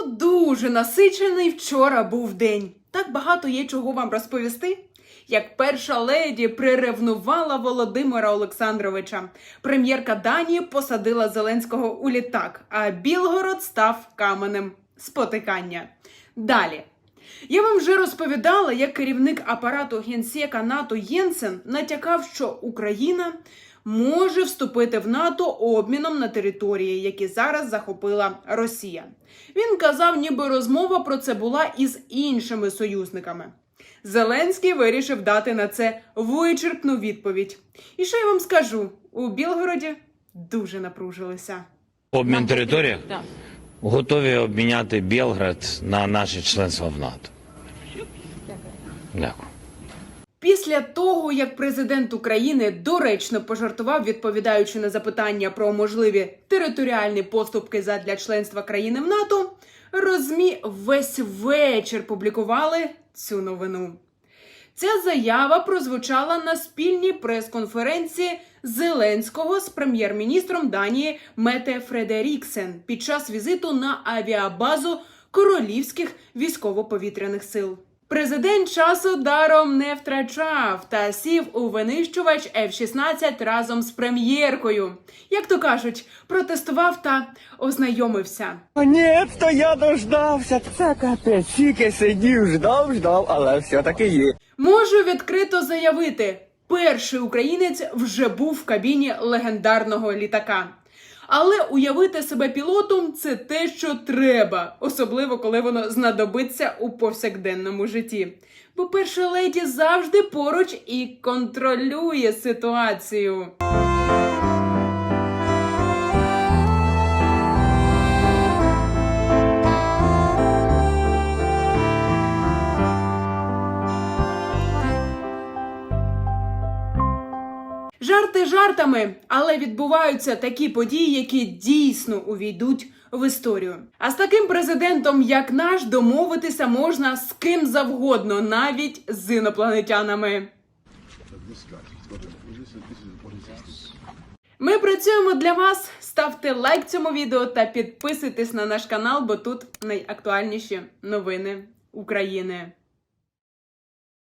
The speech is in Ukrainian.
Ну, дуже насичений вчора був день. Так багато є чого вам розповісти. Як перша леді приревнувала Володимира Олександровича, прем'єрка Данії посадила Зеленського у літак, а Білгород став каменем спотикання. Далі. Я вам вже розповідала, як керівник апарату генсека НАТО Єнсен натякав, що Україна може вступити в НАТО обміном на території, які зараз захопила Росія. Він казав, ніби розмова про це була із іншими союзниками. Зеленський вирішив дати на це вичерпну відповідь. І що я вам скажу? У Білгороді дуже напружилися. Обмін територіях Да. Готові обміняти Білград на наше членство в НАТО. Дякую. Після того, як президент України доречно пожартував, відповідаючи на запитання про можливі територіальні поступки задля членства країни в НАТО, розмі весь вечір публікували цю новину. Ця заява прозвучала на спільній прес-конференції Зеленського з прем'єр-міністром Данії Мете Фредеріксен під час візиту на авіабазу Королівських військово-повітряних сил. Президент часу даром не втрачав та сів у винищувач F-16 разом з прем'єркою. Як то кажуть, протестував та ознайомився. Нет-то я дождався. Це капець. Тільки сидів, ждав, ждав, але все-таки є. Можу відкрито заявити: перший українець вже був в кабіні легендарного літака. Але уявити себе пілотом це те, що треба, особливо коли воно знадобиться у повсякденному житті. Бо перша леді завжди поруч і контролює ситуацію. Жарти жартами, але відбуваються такі події, які дійсно увійдуть в історію. А з таким президентом, як наш, домовитися можна з ким завгодно, навіть з інопланетянами. Ми працюємо для вас. Ставте лайк цьому відео та підписуйтесь на наш канал, бо тут найактуальніші новини України.